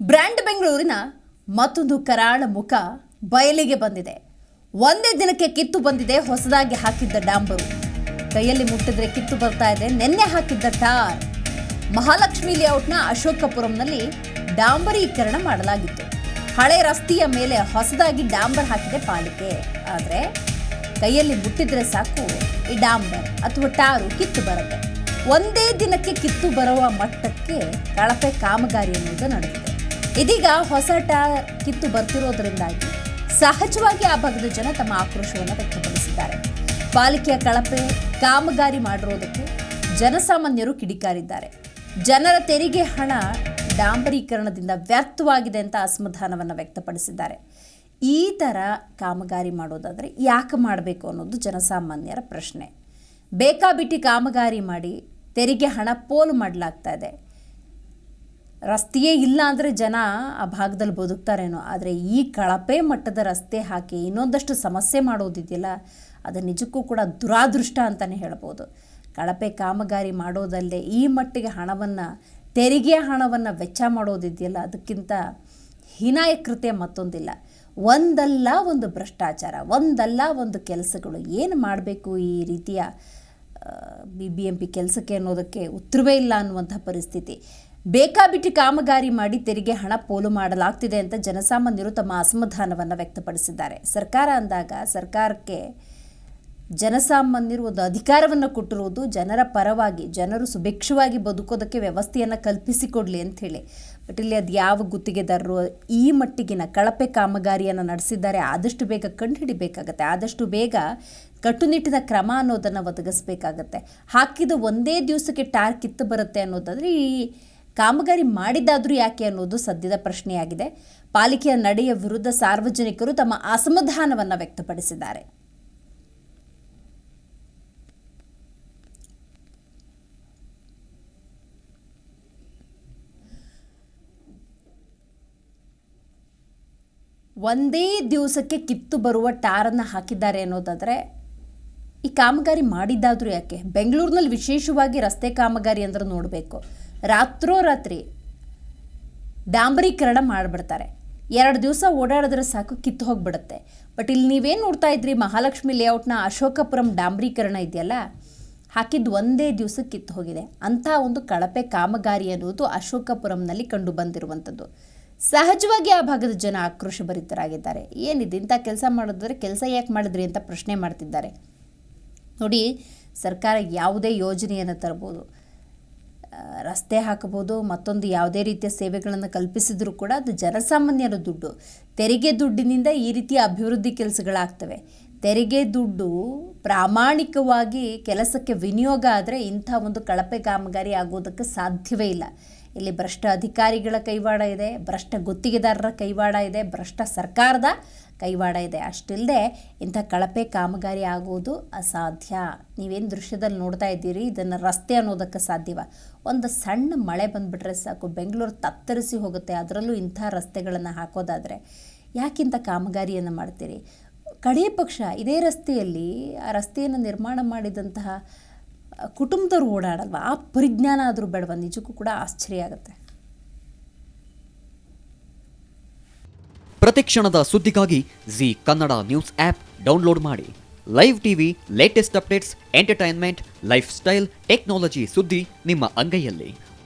Brand ಬೆಂಗಳೂರಿನ ಮತ್ತೊಂದು ಕರಾಳ ಮುಖ ಬಯಲಿಗೆ ಬಂದಿದೆ. ಒಂದೇ ದಿನಕ್ಕೆ ಕಿತ್ತು ಬಂದಿದೆ ಹೊಸದಾಗಿ ಹಾಕಿದ್ದ ಡಾಂಬರು. ಕೈಯಲ್ಲಿ ಮುಟ್ಟಿದ್ರೆ ಕಿತ್ತು ಬರ್ತಾ ಇದೆ, ನಿನ್ನೆ ಹಾಕಿದ್ದ ಟಾರ್. ಮಹಾಲಕ್ಷ್ಮಿ ಲೇಔಟ್ನ ಅಶೋಕಪುರಂನಲ್ಲಿ ಡಾಂಬರೀಕರಣ ಮಾಡಲಾಗಿತ್ತು. ಹಳೆ ರಸ್ತೆಯ ಮೇಲೆ ಹೊಸದಾಗಿ ಡಾಂಬರ್ ಹಾಕಿದೆ ಪಾಲಿಕೆ. ಆದರೆ ಕೈಯಲ್ಲಿ ಮುಟ್ಟಿದ್ರೆ ಸಾಕು ಈ ಡಾಂಬರ್ ಅಥವಾ ಟಾರು ಕಿತ್ತು ಬರುತ್ತೆ. ಒಂದೇ ದಿನಕ್ಕೆ ಕಿತ್ತು ಬರುವ ಮಟ್ಟಕ್ಕೆ ಕಳಪೆ ಕಾಮಗಾರಿ ಅನ್ನೋದು ನಡೆದಿದೆ. ಇದೀಗ ಹೊಸ ಟಾರ್ ಕಿತ್ತು ಬರ್ತಿರೋದ್ರಿಂದಾಗಿ ಸಹಜವಾಗಿ ಆ ಭಾಗದ ಜನ ತಮ್ಮ ಆಕ್ರೋಶವನ್ನು ವ್ಯಕ್ತಪಡಿಸಿದ್ದಾರೆ. ಪಾಲಿಕೆಯ ಕಳಪೆ, ಕಾಮಗಾರಿ ಮಾಡಿರೋದಕ್ಕೆ ಜನಸಾಮಾನ್ಯರು ಕಿಡಿಕಾರಿದ್ದಾರೆ. ಜನರ ತೆರಿಗೆ ಹಣ ಡಾಂಬರೀಕರಣದಿಂದ ವ್ಯರ್ಥವಾಗಿದೆ ಅಂತ ಅಸಮಾಧಾನವನ್ನು ವ್ಯಕ್ತಪಡಿಸಿದ್ದಾರೆ. ಈ ಥರ ಕಾಮಗಾರಿ ಮಾಡೋದಾದರೆ ಯಾಕೆ ಮಾಡಬೇಕು ಅನ್ನೋದು ಜನಸಾಮಾನ್ಯರ ಪ್ರಶ್ನೆ. ಬೇಕಾಬಿಟ್ಟಿ ಕಾಮಗಾರಿ ಮಾಡಿ ತೆರಿಗೆ ಹಣ ಪೋಲು ಮಾಡಲಾಗ್ತಾ ಇದೆ. ರಸ್ತೆಯೇ ಇಲ್ಲ ಅಂದರೆ ಜನ ಆ ಭಾಗದಲ್ಲಿ ಬದುಕ್ತಾರೇನೋ. ಆದರೆ ಈ ಕಳಪೆ ಮಟ್ಟದ ರಸ್ತೆ ಹಾಕಿ ಇನ್ನೊಂದಷ್ಟು ಸಮಸ್ಯೆ ಮಾಡೋದಿದೆಯಲ್ಲ, ಅದು ನಿಜಕ್ಕೂ ಕೂಡ ದುರಾದೃಷ್ಟ ಅಂತಲೇ ಹೇಳ್ಬೋದು. ಕಳಪೆ ಕಾಮಗಾರಿ ಮಾಡೋದಲ್ಲದೆ ಈ ಮಟ್ಟಿಗೆ ಹಣವನ್ನು, ತೆರಿಗೆ ಹಣವನ್ನು ವೆಚ್ಚ ಮಾಡೋದಿದೆಯಲ್ಲ, ಅದಕ್ಕಿಂತ ಹೀನಾಯ ಕೃತ್ಯ ಮತ್ತೊಂದಿಲ್ಲ. ಒಂದಲ್ಲ ಒಂದು ಭ್ರಷ್ಟಾಚಾರ, ಒಂದಲ್ಲ ಒಂದು ಕೆಲಸಗಳು, ಏನು ಮಾಡಬೇಕು ಈ ರೀತಿಯ ಬಿ ಬಿ ಎಂ ಪಿ ಕೆಲಸಕ್ಕೆ ಅನ್ನೋದಕ್ಕೆ ಉತ್ತರವೇ ಇಲ್ಲ ಅನ್ನುವಂಥ ಪರಿಸ್ಥಿತಿ. ಬೇಕಾಬಿಟ್ಟಿ ಕಾಮಗಾರಿ ಮಾಡಿ ತೆರಿಗೆ ಹಣ ಪೋಲು ಮಾಡಲಾಗ್ತಿದೆ ಅಂತ ಜನಸಾಮಾನ್ಯರು ತಮ್ಮ ಅಸಮಾಧಾನವನ್ನು ವ್ಯಕ್ತಪಡಿಸಿದ್ದಾರೆ. ಸರ್ಕಾರ ಅಂದಾಗ ಸರ್ಕಾರಕ್ಕೆ ಜನಸಾಮಾನ್ಯರು ಒಂದು ಅಧಿಕಾರವನ್ನು ಕೊಟ್ಟಿರುವುದು ಜನರ ಪರವಾಗಿ, ಜನರು ಸುಭಿಕ್ಷವಾಗಿ ಬದುಕೋದಕ್ಕೆ ವ್ಯವಸ್ಥೆಯನ್ನು ಕಲ್ಪಿಸಿಕೊಡಲಿ ಅಂಥೇಳಿ ಬಟ್ ಇಲ್ಲಿ ಅದು ಯಾವ ಗುತ್ತಿಗೆದಾರರು ಈ ಮಟ್ಟಿಗಿನ ಕಳಪೆ ಕಾಮಗಾರಿಯನ್ನು ನಡೆಸಿದ್ದಾರೆ ಆದಷ್ಟು ಬೇಗ ಕಂಡುಹಿಡಿಬೇಕಾಗತ್ತೆ. ಆದಷ್ಟು ಬೇಗ ಕಟ್ಟುನಿಟ್ಟಿನ ಕ್ರಮ ಅನ್ನೋದನ್ನು ಒದಗಿಸ್ಬೇಕಾಗತ್ತೆ. ಹಾಕಿದ ಒಂದೇ ದಿವಸಕ್ಕೆ ಟಾರ್ ಕಿತ್ತು ಬರುತ್ತೆ ಅನ್ನೋದಾದರೆ ಈ ಕಾಮಗಾರಿ ಮಾಡಿದ್ದಾದರೂ ಯಾಕೆ ಅನ್ನೋದು ಸದ್ಯದ ಪ್ರಶ್ನೆಯಾಗಿದೆ. ಪಾಲಿಕೆಯ ನಡೆಯ ವಿರುದ್ಧ ಸಾರ್ವಜನಿಕರು ತಮ್ಮ ಅಸಮಾಧಾನವನ್ನು ವ್ಯಕ್ತಪಡಿಸಿದ್ದಾರೆ. ಒಂದೇ ದಿವಸಕ್ಕೆ ಕಿತ್ತು ಬರುವ ಟಾರನ್ನು ಹಾಕಿದ್ದಾರೆ ಅನ್ನೋದಾದರೆ, ಈ ಕಾಮಗಾರಿ ಮಾಡಿದ್ದಾದರೂ ಯಾಕೆ? ಬೆಂಗಳೂರಿನಲ್ಲಿ ವಿಶೇಷವಾಗಿ ರಸ್ತೆ ಕಾಮಗಾರಿ ಅಂದ್ರೆ ನೋಡಬೇಕು. ರಾತ್ರೋರಾತ್ರಿ ಡಾಂಬರೀಕರಣ ಮಾಡಿಬಿಡ್ತಾರೆ. ಎರಡು ದಿವಸ ಓಡಾಡಿದ್ರೆ ಸಾಕು, ಕಿತ್ತು ಹೋಗಿಬಿಡುತ್ತೆ. ಬಟ್ ಇಲ್ಲಿ ನೀವೇನು ನೋಡ್ತಾ ಇದ್ರಿ, ಮಹಾಲಕ್ಷ್ಮಿ ಲೇಔಟ್ನ ಅಶೋಕಪುರಂ ಡಾಂಬರೀಕರಣ ಇದೆಯಲ್ಲ? ಹಾಕಿದ್ದು ಒಂದೇ ದಿವಸ ಕಿತ್ತು ಹೋಗಿದೆ. ಅಂಥ ಒಂದು ಕಳಪೆ ಕಾಮಗಾರಿ ಅನ್ನೋದು ಅಶೋಕಪುರಂನಲ್ಲಿ ಕಂಡು ಬಂದಿರುವಂಥದ್ದು. ಸಹಜವಾಗಿ ಆ ಭಾಗದ ಜನ ಆಕ್ರೋಶಭರಿತರಾಗಿದ್ದಾರೆ ಏನಿದೆ, ಇಂಥ ಕೆಲಸ ಮಾಡಿದ್ರೆ ಕೆಲಸ ಯಾಕೆ ಮಾಡಿದ್ರಿ ಅಂತ ಪ್ರಶ್ನೆ ಮಾಡ್ತಿದ್ದಾರೆ. ನೋಡಿ, ಸರ್ಕಾರ ಯಾವುದೇ ಯೋಜನೆಯನ್ನು ತರ್ಬೋದು ರಸ್ತೆ ಹಾಕಬಹುದು, ಮತ್ತೊಂದು ಯಾವುದೇ ರೀತಿಯ ಸೇವೆಗಳನ್ನು ಕಲ್ಪಿಸಿದರೂ ಕೂಡ ಅದು ಜನಸಾಮಾನ್ಯರ ದುಡ್ಡು. ತೆರಿಗೆ ದುಡ್ಡಿನಿಂದ ಈ ರೀತಿಯ ಅಭಿವೃದ್ಧಿ ಕೆಲಸಗಳಾಗ್ತವೆ. ತೆರಿಗೆ ದುಡ್ಡು ಪ್ರಾಮಾಣಿಕವಾಗಿ ಕೆಲಸಕ್ಕೆ ವಿನಿಯೋಗ ಆದರೆ ಇಂಥ ಒಂದು ಕಳಪೆ ಕಾಮಗಾರಿ ಆಗೋದಕ್ಕೆ ಸಾಧ್ಯವೇ ಇಲ್ಲ. ಇಲ್ಲಿ ಭ್ರಷ್ಟ ಅಧಿಕಾರಿಗಳ ಕೈವಾಡ ಇದೆ, ಭ್ರಷ್ಟ ಗುತ್ತಿಗೆದಾರರ ಕೈವಾಡ ಇದೆ, ಭ್ರಷ್ಟ ಸರ್ಕಾರದ ಕೈವಾಡ ಇದೆ. ಅಷ್ಟಿಲ್ಲದೆ ಇಂಥ ಕಳಪೆ ಕಾಮಗಾರಿ ಆಗುವುದು ಅಸಾಧ್ಯ. ನೀವೇನು ದೃಶ್ಯದಲ್ಲಿ ನೋಡ್ತಾ ಇದ್ದೀರಿ? ಇದನ್ನು ರಸ್ತೆ ಅನ್ನೋದಕ್ಕೆ ಸಾಧ್ಯವ. ಒಂದು ಸಣ್ಣ ಮಳೆ ಬಂದುಬಿಟ್ರೆ ಸಾಕು, ಬೆಂಗಳೂರು ತತ್ತರಿಸಿ ಹೋಗುತ್ತೆ, ಅದರಲ್ಲೂ ಇಂಥ ರಸ್ತೆಗಳನ್ನು ಹಾಕೋದಾದರೆ. ಯಾಕಿಂಥ ಕಾಮಗಾರಿಯನ್ನು ಮಾಡ್ತೀರಿ? ಕಡೇ ಪಕ್ಷ ಇದೇ ರಸ್ತೆಯಲ್ಲಿ ಆ ರಸ್ತೆಯನ್ನು ನಿರ್ಮಾಣ ಮಾಡಿದಂತಹ ಕುಟುಂಬದವ್ರು ಓಡಾಡಲ್ವ? ಆ ಪರಿಜ್ಞಾನ ಆದರೂ ಬೇಡವ? ನಿಜಕ್ಕೂ ಕೂಡ ಆಶ್ಚರ್ಯ ಆಗುತ್ತೆ. ಪ್ರತಿಕ್ಷಣದ ಸುದ್ದಿಗಾಗಿ Zee Kannada news app download ಮಾಡಿ. Live TV latest updates entertainment lifestyle technology ಸುದ್ದಿ ನಿಮ್ಮ ಅಂಗೈಯಲ್ಲಿ.